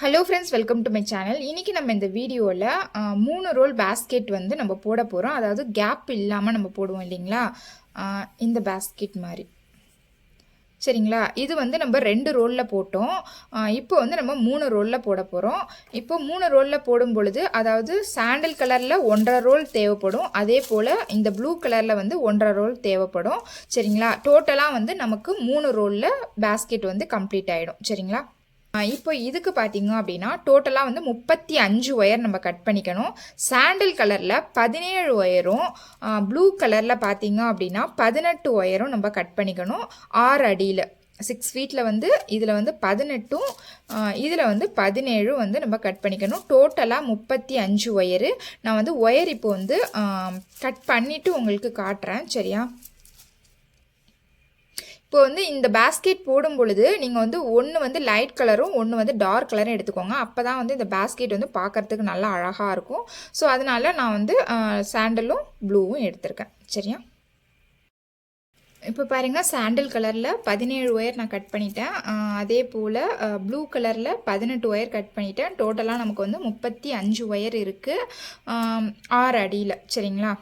Hello friends welcome to my channel இன்றைக்கி நம்ம இந்த வீடியோவில் மூணு ரோல் பேஸ்கெட் வந்து நம்ம போட போகிறோம் அதாவது கேப் இல்லாமல் நம்ம போடுவோம் இல்லைங்களா? இந்த பேஸ்கெட் மாதிரி. சரிங்களா? இது வந்து நம்ம ரெண்டு ரோலில் போட்டோம். இப்போ வந்து நம்ம மூணு ரோலில் போட போகிறோம் இப்போ மூணு ரோலில் போடும் பொழுது அதாவது சாண்டல் கலரில் ஒன்றரை ரோல் தேவைப்படும். அதே போல் இந்த ப்ளூ கலரில் வந்து ஒன்றரை ரோல் தேவைப்படும். சரிங்களா? டோட்டலாக வந்து நமக்கு மூணு ரோலில் பேஸ்கெட் வந்து கம்ப்ளீட் ஆகிடும் சரிங்களா? இப்போ இதுக்கு பார்த்தீங்க அப்படின்னா டோட்டலாக வந்து முப்பத்தி அஞ்சு ஒயர் நம்ம கட் பண்ணிக்கணும். சாண்டில் கலரில் பதினேழு ஒயரும் ப்ளூ கலரில் பார்த்தீங்க அப்படின்னா பதினெட்டு ஒயரும் நம்ம கட் பண்ணிக்கணும். ஆறு அடியில். சிக்ஸ் ஃபீட்டில் வந்து இதில் வந்து பதினெட்டும் இதில் வந்து பதினேழும் வந்து நம்ம கட் பண்ணிக்கணும். டோட்டலாக முப்பத்தி அஞ்சு ஒயரு நான் வந்து ஒயர் இப்போ வந்து கட் பண்ணிவிட்டு உங்களுக்கு காட்டுறேன். சரியா? இப்போ வந்து இந்த பேஸ்கெட் போடும் பொழுது நீங்கள் வந்து ஒன்று வந்து லைட் கலரும் ஒன்று வந்து டார்க் கலரும் எடுத்துக்கோங்க. அப்போ தான் வந்து இந்த பேஸ்கெட் வந்து பார்க்கறதுக்கு நல்லா அழகாக இருக்கும். ஸோ அதனால நான் வந்து சாண்டலும் ப்ளூவும் எடுத்திருக்கேன். சரியா? இப்போ பாருங்கள் சாண்டில் கலரில் பதினேழு ஒயர் நான் கட் பண்ணிட்டேன். அதே போல் ப்ளூ கலரில் பதினெட்டு ஒயர் கட் பண்ணிட்டேன். டோட்டலாக நமக்கு வந்து முப்பத்தி அஞ்சு ஒயர் இருக்குது ஆறு அடியில். சரிங்களா?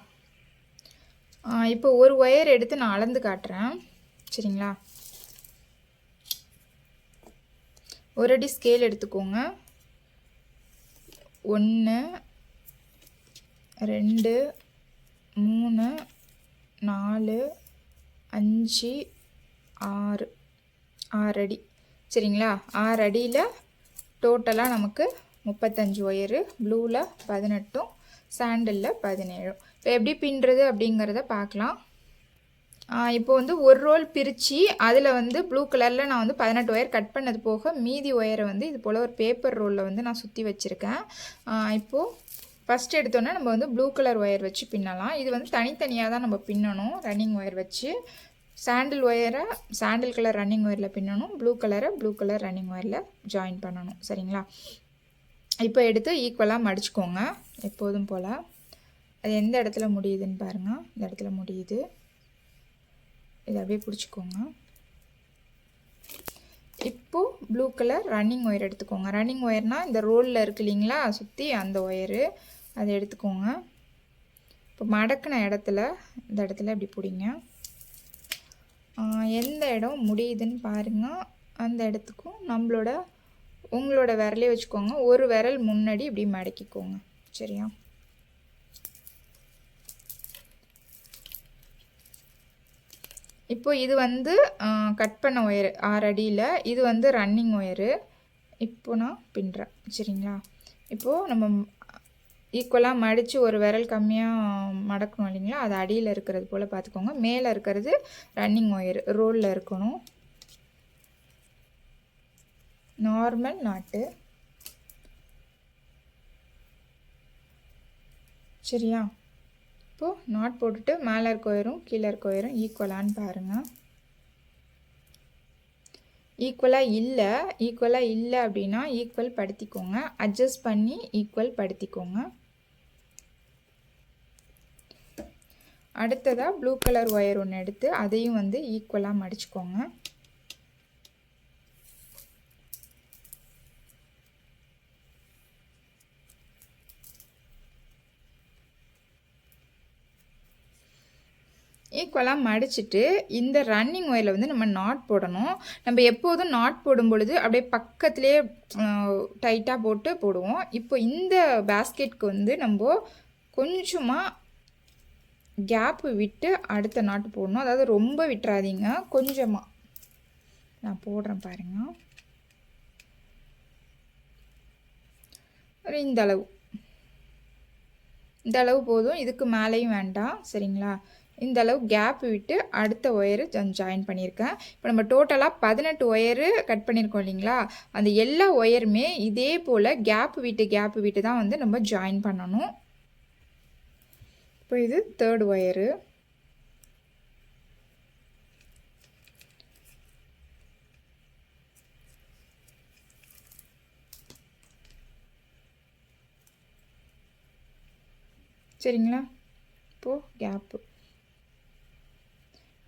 இப்போ ஒரு ஒயர் எடுத்து நான் அளந்து காட்டுறேன். சரிங்களா? ஒரு அடி ஸ்கேல் எடுத்துக்கோங்க. ஒன்று ரெண்டு மூணு நாலு அஞ்சு ஆறு ஆறு அடி. சரிங்களா? ஆறு அடியில் டோட்டலாக நமக்கு முப்பத்தஞ்சு ஒயரு ப்ளூவில் பதினெட்டும் சாண்டலில் பதினேழும். இப்போ எப்படி பின்னுறது அப்படிங்கிறத பார்க்கலாம். இப்போ வந்து ஒரு ரோல் பிரித்து அதில் வந்து ப்ளூ கலரில் நான் வந்து பதினெட்டு ஒயர் கட் பண்ணது போக மீதி ஒயரை வந்து இது போல் ஒரு பேப்பர் ரோலில் வந்து நான் சுற்றி வச்சுருக்கேன். இப்போது ஃபஸ்ட் எடுத்தோன்னே நம்ம வந்து ப்ளூ கலர் ஒயர் வச்சு பின்னலாம். இது வந்து தனித்தனியாக தான் நம்ம பின்னணும் ரன்னிங் ஒயர் வச்சு. சாண்டில் ஒயரை சாண்டில் கலர் ரன்னிங் ஒயரில் பின்னணும். ப்ளூ கலரை ப்ளூ கலர் ரன்னிங் ஒயரில் ஜாயின் பண்ணணும். சரிங்களா? இப்போ எடுத்து ஈக்குவலாக மடிச்சுக்கோங்க. எப்போதும் போல். அது எந்த இடத்துல முடியுதுன்னு பாருங்கள் இந்த இடத்துல முடியுது. இதை அப்படியே பிடிச்சிக்கோங்க. இப்போது ப்ளூ கலர் ரன்னிங் ஒயர் எடுத்துக்கோங்க. ரன்னிங் ஒயர்னால் இந்த ரோலில் இருக்கு இல்லைங்களா? சுற்றி அந்த ஒயரு அதை எடுத்துக்கோங்க. இப்போ மடக்கின இடத்துல இந்த இடத்துல இப்படி பிடிங்க. எந்த இடம் முடியுதுன்னு பாருங்கள் அந்த இடத்துக்கும் நம்மளோட உங்களோட விரலே வச்சுக்கோங்க. ஒரு விரல் முன்னாடி இப்படி மடக்கிக்கோங்க. சரியா? இப்போ இது வந்து கட் பண்ண ஒயரு ஆறு அடியில். இது வந்து ரன்னிங் ஒயரு. இப்போ நான் பின்னுறேன் சரிங்களா? இப்போது நம்ம ஈக்குவலாக மடித்து ஒரு விரல் கம்மியாக மடக்கணும் இல்லைங்களா? அது அடியில் இருக்கிறது போல் பார்த்துக்கோங்க. மேலே இருக்கிறது ரன்னிங் ஒயர். ரோலில் இருக்கணும். நார்மல் நாட்டு சரியா? இப்போது நாட் போட்டுட்டு மேலே இருக்க ஒயரும் கீழே இருக்க ஒயரும் ஈக்குவலான்னு பாருங்கள் ஈக்குவலாக இல்லை ஈக்குவலாக இல்லை அப்படின்னா ஈக்குவல் படுத்திக்கோங்க. அட்ஜஸ்ட் பண்ணி ஈக்குவல் படுத்திக்கோங்க. அடுத்ததாக ப்ளூ கலர் ஒயர் ஒன்று எடுத்து அதையும் வந்து ஈக்குவலாக மடிச்சுக்கோங்க. ஈக்குவலாக மடிச்சுட்டு இந்த ரன்னிங் ஒயரில் வந்து நம்ம நாட் போடணும். நம்ம எப்போதும் நாட் போடும் பொழுது அப்படியே பக்கத்துலேயே டைட்டாக போட்டு போடுவோம். இப்போ இந்த பேஸ்கெட்க்கு வந்து நம்ம கொஞ்சமாக கேப்பு விட்டு அடுத்த நாட்டு போடணும். அதாவது ரொம்ப விட்டுறாதீங்க கொஞ்சமாக நான் போடுறேன் பாருங்க. ஒரு இந்த அளவு. இந்த அளவு போதும். இதுக்கு மேலேயும் வேண்டாம். சரிங்களா? இந்த அளவு கேப் விட்டு அடுத்த ஒயரு ஜாயின் பண்ணியிருக்கேன். இப்போ நம்ம டோட்டலாக பதினெட்டு ஒயரு கட் பண்ணியிருக்கோம் இல்லைங்களா? அந்த எல்லா ஒயருமே இதே போல் கேப் விட்டு கேப் விட்டு தான் வந்து நம்ம ஜாயின் பண்ணணும். இப்போ இது தேர்ட் ஒயரு சரிங்களா? இப்போது கேப்பு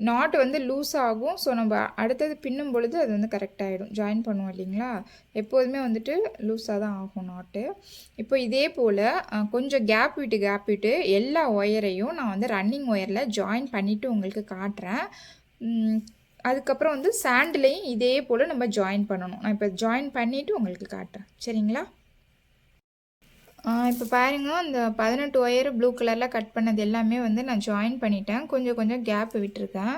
நாட் வந்து லூஸ் ஆகும். ஸோ நம்ம அடுத்தது பின்னும் பொழுது அது வந்து கரெக்டாகிடும் ஜாயின் பண்ணுவோம் இல்லைங்களா? எப்போதுமே வந்துட்டு லூஸாக தான் ஆகும் நாட்டு இப்போ இதே போல் கொஞ்சம் கேப் விட்டு கேப் விட்டு எல்லா ஒயரையும் நான் வந்து ரன்னிங் ஒயரில் ஜாயின் பண்ணிவிட்டு உங்களுக்கு காட்டுறேன். அதுக்கப்புறம் வந்து சாண்டிலையும் இதே போல் நம்ம ஜாயின் பண்ணணும். நான் இப்போ ஜாயின் பண்ணிவிட்டு உங்களுக்கு காட்டுறேன். சரிங்களா? இப்போ பாருங்க அந்த பதினெட்டு ஒயர் ப்ளூ கலரில் கட் பண்ணது எல்லாமே வந்து நான் ஜாயின் பண்ணிட்டேன். கொஞ்சம் கொஞ்சம் கேப் விட்டுருக்கேன்.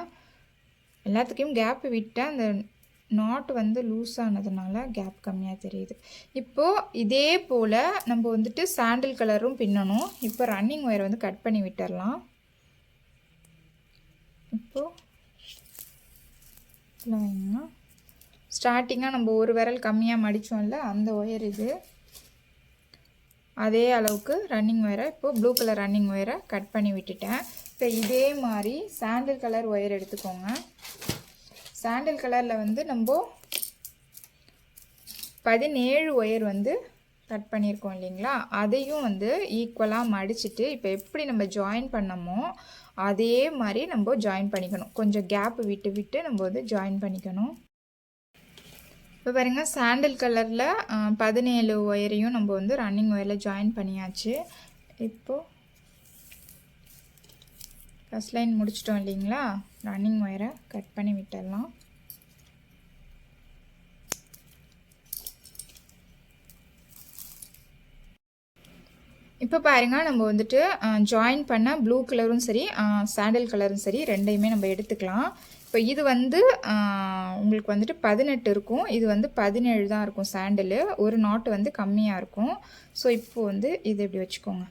எல்லாத்துக்கும் கேப் விட்டேன். அந்த நாட் வந்து லூஸ் ஆனதுனால கேப் கம்மியாக தெரியுது. இப்போது இதே போல் நம்ம வந்துட்டு சாண்டில் கலரும் பின்னணும். இப்போ ரன்னிங் ஒயர் வந்து கட் பண்ணி விட்டுடலாம் இப்போது ஸ்டார்டிங்காக நம்ம ஒரு விரல் கம்மியாக மடித்தோம்ல அந்த ஒயர் இது. அதே அளவுக்கு ரன்னிங் ஒயரை இப்போது ப்ளூ கலர் ரன்னிங் ஒயரை கட் பண்ணி விட்டுட்டேன். இப்போ இதே மாதிரி சாண்டில் கலர் ஒயர் எடுத்துக்கோங்க. சாண்டில் கலரில் வந்து நம்ம பதினேழு ஒயர் வந்து கட் பண்ணியிருக்கோம் இல்லைங்களா? அதையும் வந்து ஈக்குவலாக மடிச்சுட்டு இப்போ எப்படி நம்ம ஜாயின் பண்ணமோ அதே மாதிரி நம்ம ஜாயின் பண்ணிக்கணும். கொஞ்சம் கேப் விட்டு விட்டு நம்ம வந்து ஜாயின் பண்ணிக்கணும். இப்போ பாருங்கள் சாண்டில் கலரில் பதினேழு ஒயரையும் நம்ம வந்து ரன்னிங் ஒயரில் ஜாயின் பண்ணியாச்சு. இப்போது ஃபஸ்ட் லைன் முடிச்சிட்டோம் இல்லைங்களா? ரன்னிங் ஒயரை கட் பண்ணி விட்டுடலாம். இப்போ பாருங்கள் நம்ம வந்துட்டு ஜாயின் பண்ண ப்ளூ கலரும் சரி சாண்டில் கலரும் சரி ரெண்டையுமே நம்ம எடுத்துக்கலாம். இப்போ இது வந்து உங்களுக்கு வந்துட்டு பதினெட்டு இருக்கும். இது வந்து பதினேழு தான் இருக்கும் சாண்டிலு ஒரு நாட்டு வந்து கம்மியாக இருக்கும். ஸோ இப்போது வந்து இது இப்படி வச்சுக்கோங்க.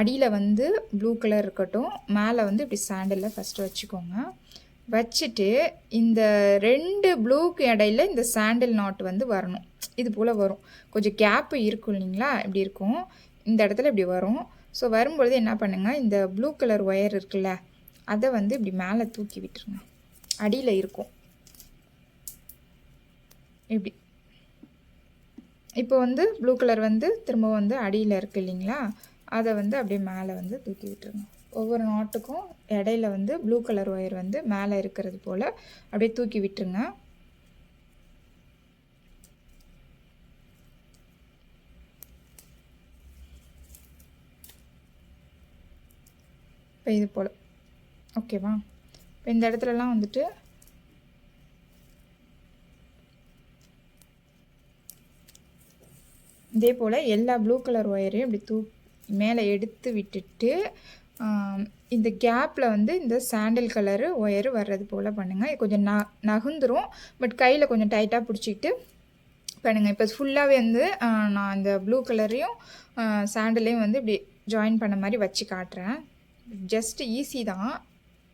அடியில் வந்து ப்ளூ கலர் இருக்கட்டும். மேலே வந்து இப்படி சாண்டிலில் ஃபஸ்ட்டு வச்சுக்கோங்க. வச்சுட்டு இந்த ரெண்டு ப்ளூக்கு இடையில இந்த சாண்டில் நாட் வந்து வரணும். இது போல் வரும். கொஞ்சம் கேப்பு இருக்கும் இல்லைங்களா? இப்படி இருக்கும். இந்த இடத்துல இப்படி வரும். ஸோ வரும்பொழுது என்ன பண்ணுங்கள் இந்த ப்ளூ கலர் ஒயர் இருக்குல்ல அதை வந்து இப்படி மேலே தூக்கி விட்டுருங்க. அடியில் இருக்கும். இப்படி. இப்போ வந்து ப்ளூ கலர் வந்து திரும்ப வந்து அடியில் இருக்குது இல்லைங்களா? அதை வந்து அப்படியே மேலே வந்து தூக்கி விட்டுருங்க. ஒவ்வொரு நாட்டுக்கும் இடையில வந்து ப்ளூ கலர் ஒயர் வந்து மேலே இருக்கிறது போல் அப்படியே தூக்கி விட்டுருங்க. இப்போ இது போல். ஓகேவா? இப்போ இந்த இடத்துலலாம் வந்துட்டு இதே போல் எல்லா ப்ளூ கலர் ஒயரையும் இப்படி தூ மேலே எடுத்து விட்டுட்டு இந்த கேப்பில் வந்து இந்த சாண்டில் கலரு ஒயரு வர்றது போல் பண்ணுங்கள் கொஞ்சம் ந நகுந்துரும். பட் கையில் கொஞ்சம் டைட்டாக பிடிச்சிக்கிட்டு பண்ணுங்கள் இப்போ ஃபுல்லாகவே வந்து நான் இந்த ப்ளூ கலரையும் சாண்டிலையும் வந்து இப்படி ஜாயின் பண்ண மாதிரி வச்சு காட்டுறேன். ஜஸ்ட் ஈஸி தான்.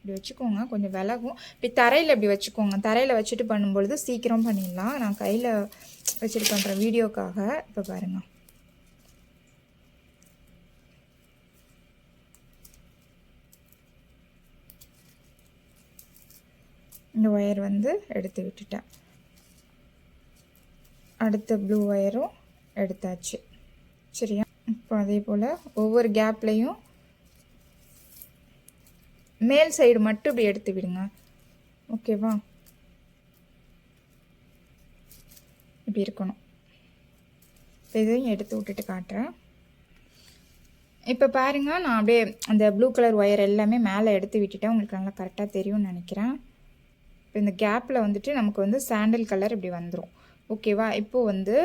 இப்படி வச்சுக்கோங்க. கொஞ்சம் விலகும். இப்படி தரையில் இப்படி வச்சுக்கோங்க. தரையில் வச்சுட்டு பண்ணும்பொழுது சீக்கிரம் பண்ணிடலாம். நான் கையில் வச்சுட்டு பண்ணுற வீடியோக்காக இப்போ பாருங்கள் இந்த ஒயர் வந்து எடுத்து விட்டுட்டேன். அடுத்த ப்ளூ ஒயரும் எடுத்தாச்சு. சரியா? இப்போ அதே போல் ஒவ்வொரு கேப்லேயும் மேல் சைடு மட்டும் இப்படி எடுத்து விடுங்க. ஓகேவா இப்படி இருக்கணும். இப்போ இதையும் எடுத்து விட்டுட்டு காட்டுறேன். இப்போ பாருங்கள் நான் அப்படியே அந்த ப்ளூ கலர் ஒயர் எல்லாமே மேலே எடுத்து விட்டுட்டேன். உங்களுக்கு நல்லா கரெக்டாக தெரியும்னு நினைக்கிறேன். இப்போ இந்த கேப்பில் வந்துட்டு நமக்கு வந்து சாண்டில் கலர் இப்படி வந்துடும் ஓகேவா இப்போது வந்து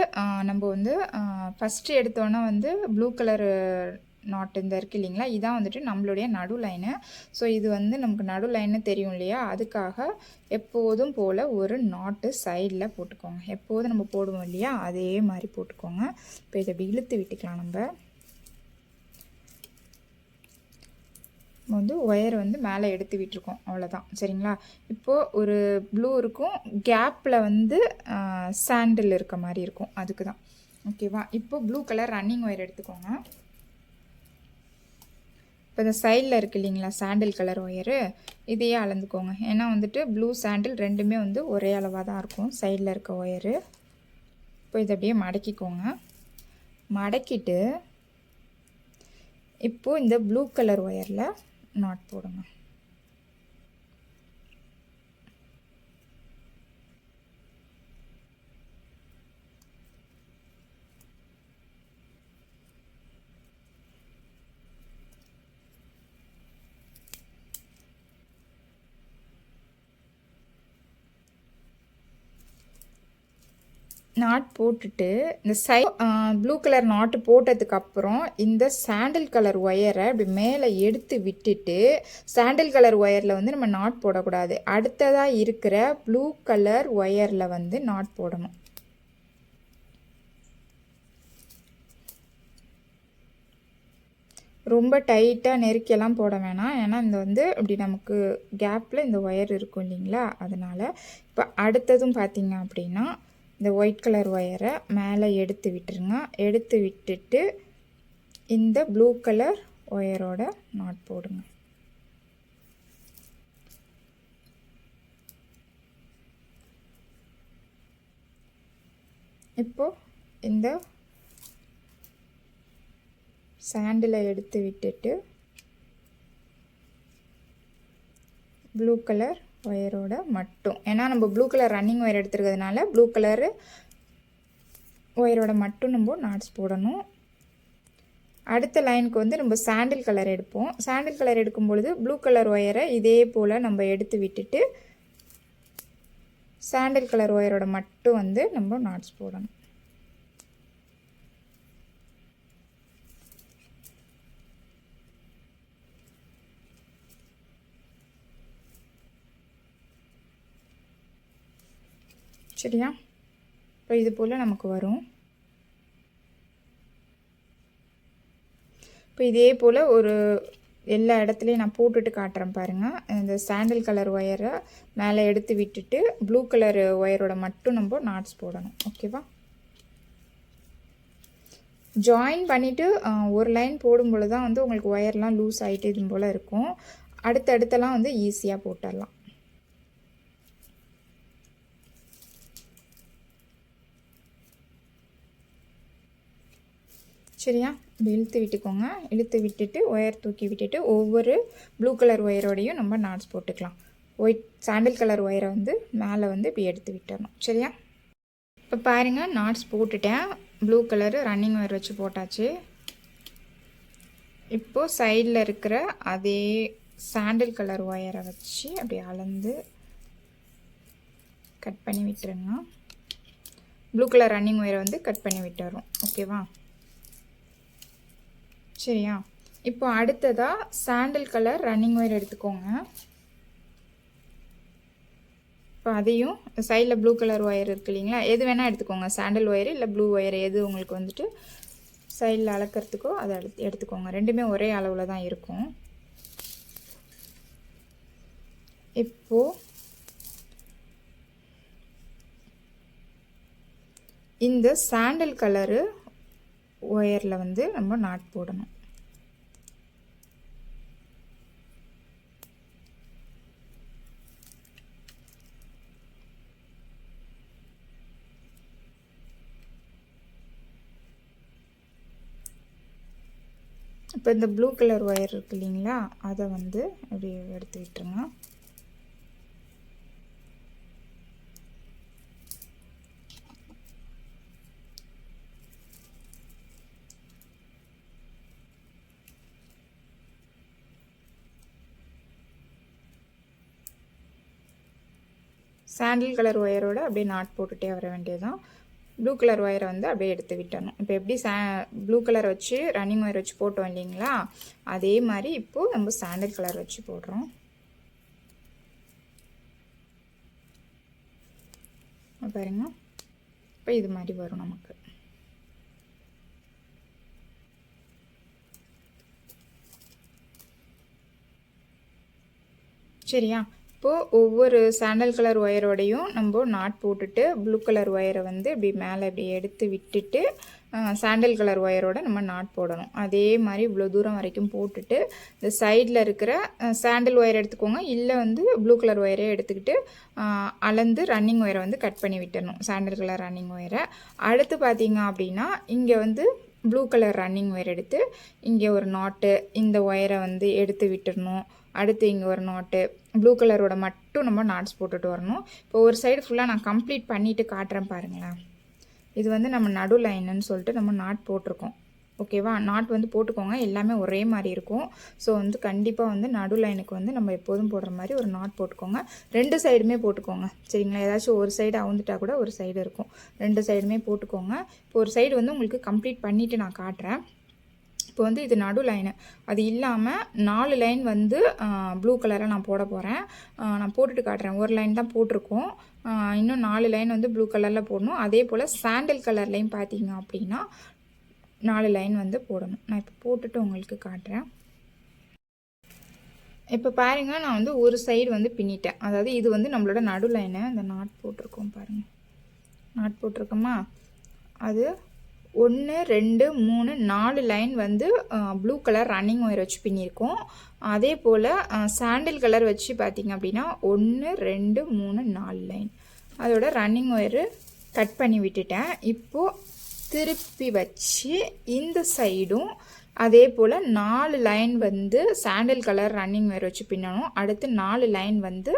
நம்ம வந்து ஃபஸ்ட்டு எடுத்தோன்னே வந்து ப்ளூ கலரு நாட் இந்த இருக்குது இல்லைங்களா இதான் வந்துட்டு நம்மளுடைய நடு லைனு ஸோ இது வந்து நமக்கு நடு லைன்னு தெரியும் இல்லையா? அதுக்காக எப்போதும் போல் ஒரு நாட்டு சைடில் போட்டுக்கோங்க. எப்போதும் நம்ம போடுவோம் இல்லையா? அதே மாதிரி போட்டுக்கோங்க. இப்போ இதை இழுத்து விட்டுக்கலாம் நம்ம. வந்து ஒயர் வந்து மேலே எடுத்து விட்டுருக்கோம். அவ்வளோதான் சரிங்களா? இப்போது ஒரு ப்ளூ இருக்கும். கேப்பில் வந்து சாண்டில் இருக்க மாதிரி இருக்கும். அதுக்கு தான் ஓகேவா இப்போ ப்ளூ கலர் ரன்னிங் ஒயர் எடுத்துக்கோங்க. இப்போ இந்த சைடில் இருக்குது இல்லைங்களா சாண்டில் கலர் ஒயரு இதையே அளந்துக்கோங்க. ஏன்னா வந்துட்டு ப்ளூ சாண்டில் ரெண்டுமே வந்து ஒரே அளவாக தான் இருக்கும். சைடில் இருக்க ஒயரு இப்போ இதை அப்படியே மடக்கிக்கோங்க. மடக்கிட்டு இப்போது இந்த ப்ளூ கலர் ஒயரில் நாட் போடுங்க. நாட் போட்டுட்டு இந்த சை ப்ளூ கலர் நாட்டு போட்டதுக்கப்புறம் இந்த சாண்டில் கலர் ஒயரை அப்படி மேலே எடுத்து விட்டுட்டு சாண்டில் கலர் ஒயரில் வந்து நம்ம நாட் போடக்கூடாது. அடுத்ததாக இருக்கிற ப்ளூ கலர் ஒயரில் வந்து நாட் போடணும். ரொம்ப டைட்டாக நெருக்கியெல்லாம் போட வேணாம். ஏன்னா இந்த வந்து இப்படி நமக்கு கேப்பில் இந்த ஒயர் இருக்கும் இல்லைங்களா? அதனால் இப்போ அடுத்ததும் பார்த்திங்க அப்படின்னா இந்த ஒயிட் கலர் ஒயரை மேலே எடுத்து விட்டுருங்க. எடுத்து விட்டுட்டு இந்த ப்ளூ கலர் ஒயரோட நாட் போடுங்க. இப்போது இந்த சாண்டில் எடுத்து விட்டுட்டு ப்ளூ கலர் ஒயரோட மட்டும். ஏன்னா நம்ம ப்ளூ கலர் ரன்னிங் ஒயர் எடுத்துருக்கிறதுனால ப்ளூ கலரு ஒயரோட மட்டும் நம்ம நாட்ஸ் போடணும். அடுத்த லைனுக்கு வந்து நம்ம சாண்டில் கலர் எடுப்போம். சாண்டில் கலர் எடுக்கும் பொழுது ப்ளூ கலர் ஒயரை இதே போல் நம்ம எடுத்து விட்டுட்டு சாண்டில் கலர் ஒயரோட மட்டும் வந்து நம்ம நாட்ஸ் போடணும். சரியா? இப்போ இது போல் நமக்கு வரும். இப்போ இதே போல் ஒரு எல்லா இடத்துலையும் நான் போட்டுட்டு காட்டுறேன் பாருங்கள் இந்த சாண்டில் கலர் ஒயரை மேலே எடுத்து விட்டுட்டு ப்ளூ கலர் ஒயரோட மட்டும் நம்ம நாட்ஸ் போடணும். ஓகேவா ஜாயின் பண்ணிவிட்டு ஒரு லைன் போடும்பொழுது தான் வந்து உங்களுக்கு ஒயர்லாம் லூஸ் ஆகிட்டு இது போல் இருக்கும். அடுத்தடுத்தெல்லாம் வந்து ஈஸியாக போட்டுடலாம். சரியா? இப்படி இழுத்து விட்டுக்கோங்க. இழுத்து விட்டுட்டு ஒயர் தூக்கி விட்டுட்டு ஒவ்வொரு ப்ளூ கலர் ஒயரோடையும் நம்ம நாட்ஸ் போட்டுக்கலாம். ஒயிட் சாண்டில் கலர் ஒயரை வந்து மேலே வந்து இப்படி எடுத்து விட்டுறணும். சரியா? இப்போ பாருங்கள் நாட்ஸ் போட்டுட்டேன். ப்ளூ கலரு ரன்னிங் ஒயர் வச்சு போட்டாச்சு. இப்போது சைடில் இருக்கிற அதே சாண்டில் கலர் ஒயரை வச்சு அப்படி அளந்து கட் பண்ணி விட்டுருங்க. ப்ளூ கலர் ரன்னிங் ஒயரை வந்து கட் பண்ணி விட்டுறோம். ஓகேவா சரியா? இப்போ அடுத்ததாக சாண்டில் கலர் ரன்னிங் ஒயர் எடுத்துக்கோங்க. இப்போ அதையும் சைடில் ப்ளூ கலர் ஒயர் இருக்கு இல்லைங்களா? எது வேணால் எடுத்துக்கோங்க. சாண்டில் ஒயர் இல்லை ப்ளூ ஒயர் எது உங்களுக்கு வந்துட்டு சைடில் அளக்கிறதுக்கோ அதை எடுத்து எடுத்துக்கோங்க. ரெண்டுமே ஒரே அளவில் தான் இருக்கும். இப்போது இந்த சாண்டல் கலரு ஒயரில் வந்து நம்ம நாட் போடணும். இப்போ இந்த ப்ளூ கலர் ஒயர் இருக்கு இல்லைங்களா? அதை வந்து அப்படியே எடுத்து விட்டுருங்க சாண்டில் கலர் ஒயரோட அப்படியே நாட் போட்டுகிட்டே வர வேண்டியதுதான். ப்ளூ கலர் ஒயரை வந்து அப்படியே எடுத்து விட்டணும். இப்போ எப்படி சா ப்ளூ கலர் வச்சு ரன்னிங் ஒயர் வச்சு போட்டோம் இல்லைங்களா? அதே மாதிரி இப்போது நம்ம சாண்டில் கலர் வச்சு போடுறோம். பாருங்க. இப்போ இது மாதிரி வரும் நமக்கு. சரியா? இப்போது ஒவ்வொரு சாண்டல் கலர் ஒயரோடையும் நம்ம நாட் போட்டுட்டு ப்ளூ கலர் ஒயரை வந்து இப்படி மேலே இப்படி எடுத்து விட்டுட்டு சாண்டல் கலர் ஒயரோட நம்ம நாட் போடணும். அதே மாதிரி இவ்வளோ தூரம் வரைக்கும் போட்டுட்டு இந்த சைடில் இருக்கிற சாண்டல் ஒயர் எடுத்துக்கோங்க. இல்லை வந்து ப்ளூ கலர் ஒயரே எடுத்துக்கிட்டு அளந்து ரன்னிங் ஒயரை வந்து கட் பண்ணி விட்டுடணும் சாண்டல் கலர் ரன்னிங் ஒயரை அடுத்து பார்த்தீங்க அப்படின்னா இங்கே வந்து ப்ளூ கலர் ரன்னிங் ஒயர் எடுத்து இங்கே ஒரு நாட்டு இந்த ஒயரை வந்து எடுத்து விட்டுடணும் அடுத்து இங்கே ஒரு நாட்டு ப்ளூ கலரோட மட்டும் நம்ம நாட்ஸ் போட்டுட்டு வரணும். இப்போ ஒரு சைடு ஃபுல்லாக நான் கம்ப்ளீட் பண்ணிவிட்டு காட்டுறேன் பாருங்களேன். இது வந்து நம்ம நடு லைனுன்னு சொல்லிட்டு நம்ம நாட் போட்டிருக்கோம். ஓகேவா? நாட் வந்து போட்டுக்கோங்க. எல்லாமே ஒரே மாதிரி இருக்கும். ஸோ வந்து கண்டிப்பாக வந்து நடு லைனுக்கு வந்து நம்ம எப்போதும் போடுற மாதிரி ஒரு நாட் போட்டுக்கோங்க. ரெண்டு சைடுமே போட்டுக்கோங்க. சரிங்களா? ஏதாச்சும் ஒரு சைடு அவுந்துட்டா கூட ஒரு சைடு இருக்கும். ரெண்டு சைடுமே போட்டுக்கோங்க. இப்போ ஒரு சைடு வந்து உங்களுக்கு கம்ப்ளீட் பண்ணிவிட்டு நான் காட்டுறேன். இப்போ வந்து இது நடு லைனு அது இல்லாமல் நாலு லைன் வந்து ப்ளூ கலராக நான் போட போகிறேன் நான் போட்டுட்டு காட்டுறேன். ஒரு லைன் தான் போட்டிருக்கோம். இன்னும் நாலு லைன் வந்து ப்ளூ கலரில் போடணும். அதே போல் சாண்டில் கலர்லேயும் பார்த்தீங்க அப்படின்னா நாலு லைன் வந்து போடணும். நான் இப்போ போட்டுட்டு உங்களுக்கு காட்டுறேன். இப்போ பாருங்கள் நான் வந்து ஒரு சைடு வந்து பின்னிட்டேன். அதாவது இது வந்து நம்மளோட நடு லைனை நாட் போட்டிருக்கோம் பாருங்கள் நாட் போட்டிருக்கோமா? அது ஒன்று ரெண்டு மூணு நாலு லைன் வந்து ப்ளூ கலர் ரன்னிங் ஒயர் வச்சு பின்னியிருக்கோம் அதே போல் சாண்டில் கலர் வச்சு பார்த்திங்க அப்படின்னா ஒன்று ரெண்டு மூணு நாலு லைன் அதோட ரன்னிங் ஒயரு கட் பண்ணி விட்டுட்டேன். இப்போது திருப்பி வச்சு இந்த சைடும் அதே போல் நாலு லைன் வந்து சாண்டில் கலர் ரன்னிங் வேர் வச்சு பின்னணும். அடுத்து நாலு லைன் வந்து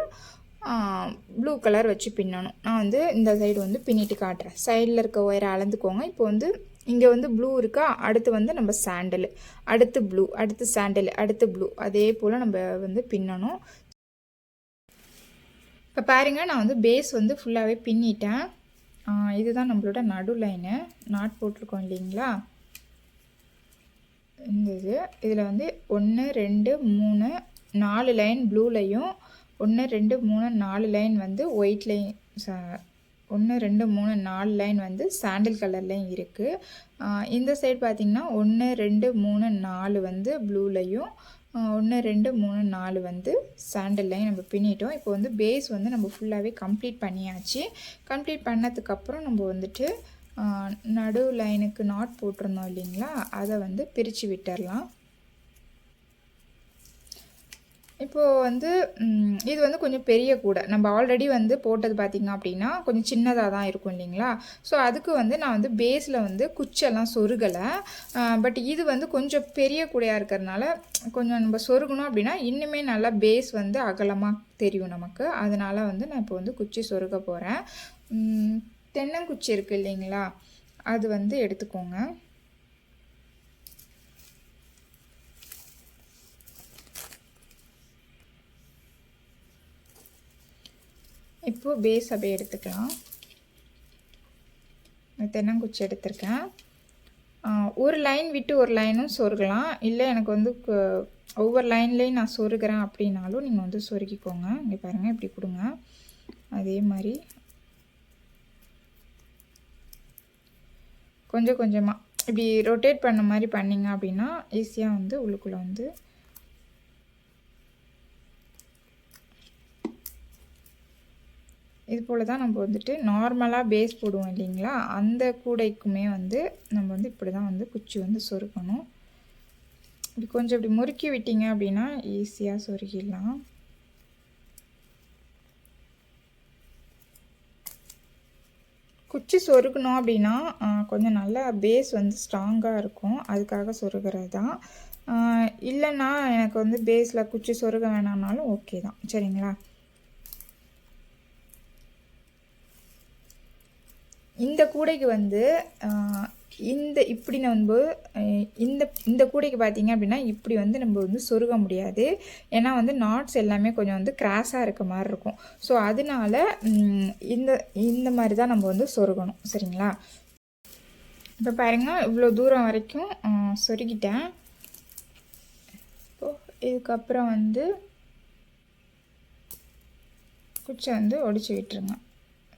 ப்ளூ கலர் வச்சு பின்னணும். நான் வந்து இந்த சைடு வந்து பின்னிட்டு காட்டுறேன். சைடில் இருக்க ஒயரை அளந்துக்கோங்க. இப்போ வந்து இங்கே வந்து ப்ளூ இருக்கா? அடுத்து வந்து நம்ம சாண்டில் அடுத்து ப்ளூ அடுத்து சாண்டில் அடுத்து ப்ளூ அதே போல் நம்ம வந்து பின்னணும். இப்போ பாருங்கள் நான் வந்து பேஸ் வந்து ஃபுல்லாகவே பின்னிட்டேன். இதுதான் நம்மளோட நடு லைனு நாட் போட்டிருக்கோம் இல்லைங்களா? இந்த இது. இதில் வந்து ஒன்று ரெண்டு மூணு நாலு லைன் ப்ளூலையும் ஒன்று ரெண்டு மூணு நாலு லைன் வந்து ஒயிட் லைன் ஒன்று ரெண்டு மூணு நாலு லைன் வந்து சாண்டில் கலர்லேயும் இருக்குது இந்த சைடு பார்த்திங்கன்னா ஒன்று ரெண்டு மூணு நாலு வந்து ப்ளூலையும் ஒன்று ரெண்டு மூணு நாலு வந்து சாண்டில்லையும் நம்ம பின்னிட்டோம். இப்போ வந்து பேஸ் வந்து நம்ம ஃபுல்லாகவே கம்ப்ளீட் பண்ணியாச்சு. கம்ப்ளீட் பண்ணதுக்கப்புறம் நம்ம வந்துட்டு நடு லைனுக்கு நாட் போட்டிருந்தோம் இல்லைங்களா? அதை வந்து பிரித்து விட்டுடலாம் இப்போது வந்து இது வந்து கொஞ்சம் பெரிய கூடை. நம்ம ஆல்ரெடி வந்து போட்டது பார்த்திங்க அப்படின்னா கொஞ்சம் சின்னதாக தான் இருக்கும் இல்லைங்களா? ஸோ அதுக்கு வந்து நான் வந்து பேஸில் வந்து குச்செல்லாம் சொருகலை. பட் இது வந்து கொஞ்சம் பெரிய கூடையாக இருக்கிறதுனால கொஞ்சம் நம்ம சொருகணும் அப்படின்னா இன்னுமே நல்லா பேஸ் வந்து அகலமாக தெரியும் நமக்கு. அதனால் வந்து நான் இப்போ வந்து குச்சி சொருக போகிறேன் தென்னங்குச்சி இருக்குது இல்லைங்களா? அது வந்து எடுத்துக்கோங்க. இப்போது பேஸ் அப்படியே எடுத்துக்கலாம். தென்னங்குச்சி எடுத்திருக்கேன். ஒரு லைன் விட்டு ஒரு லைனும் சொருகலாம். இல்லை எனக்கு வந்து ஒவ்வொரு லைன்லேயும் நான் சொருகிறேன் அப்படின்னாலும் நீங்கள் வந்து சொருகிக்கோங்க. இங்கே பாருங்கள் இப்படி கொடுங்க. அதே மாதிரி. கொஞ்சம் கொஞ்சமாக இப்படி ரொட்டேட் பண்ண மாதிரி பண்ணிங்க அப்படின்னா ஈஸியாக வந்து உள்ளுக்குள்ளே வந்து இது போல் தான் நம்ம வந்துட்டு நார்மலாக பேஸ் போடுவோம் இல்லைங்களா? அந்த கூடைக்குமே வந்து நம்ம வந்து இப்படி தான் வந்து குச்சி வந்து சொருக்கணும். இப்படி கொஞ்சம் இப்படி முறுக்கி விட்டீங்க அப்படின்னா ஈஸியாக சொருகிடலாம். குச்சி சொருகணும் அப்படின்னா கொஞ்சம் நல்லா பேஸ் வந்து ஸ்ட்ராங்காக இருக்கும். அதுக்காக சொருகிறது தான் இல்லைன்னா எனக்கு வந்து பேஸில் குச்சி சொருக வேணாம்னாலும் ஓகே தான். சரிங்களா? இந்த கூடைக்கு வந்து இந்த இப்படி நம்ம இந்த இந்த கூடைக்கு பார்த்தீங்க அப்படின்னா இப்படி வந்து நம்ம வந்து சொருக முடியாது. ஏன்னா வந்து நாட்ஸ் எல்லாமே கொஞ்சம் வந்து கிராஸாக இருக்க மாதிரி இருக்கும். ஸோ அதனால இந்த இந்த மாதிரி தான் நம்ம வந்து சொருகணும். சரிங்களா? இப்போ பாருங்கள் இவ்வளோ தூரம் வரைக்கும் சொருகிட்டேன். இப்போது இதுக்கப்புறம் வந்து குச்சை வந்து ஒடிச்சு விட்டுருங்க.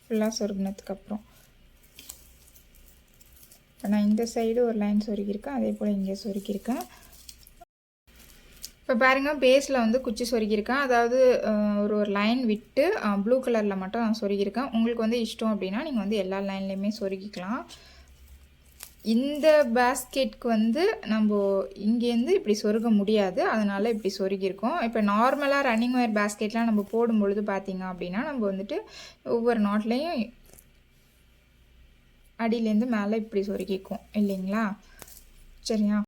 ஃபுல்லாக சொருகினதுக்கப்புறம். இப்போ நான் இந்த சைடு ஒரு லைன் சொருக்கியிருக்கேன் அதே போல் இங்கே சொருக்கியிருக்கேன் இப்போ பாருங்கள் பேஸில் வந்து குச்சி சொருக்கியிருக்கேன் அதாவது ஒரு ஒரு லைன் விட்டு ப்ளூ கலரில் மட்டும் நான் சொருகியிருக்கேன். உங்களுக்கு வந்து இஷ்டம் அப்படின்னா நீங்கள் வந்து எல்லா லைன்லேயுமே சொருகிக்கலாம். இந்த பேஸ்கெட்க்கு வந்து நம்ம இங்கேருந்து இப்படி சொருக முடியாது. அதனால் இப்படி சொருகியிருக்கோம். இப்போ நார்மலாக ரன்னிங் ஒயர் பேஸ்கெட்லாம் நம்ம போடும் பொழுது பார்த்திங்க அப்படின்னா நம்ம வந்துட்டு ஒவ்வொரு நாட்லேயும் அடியிலேருந்து மேலே இப்படி சொருகிக்கும் இல்லைங்களா? சரியா?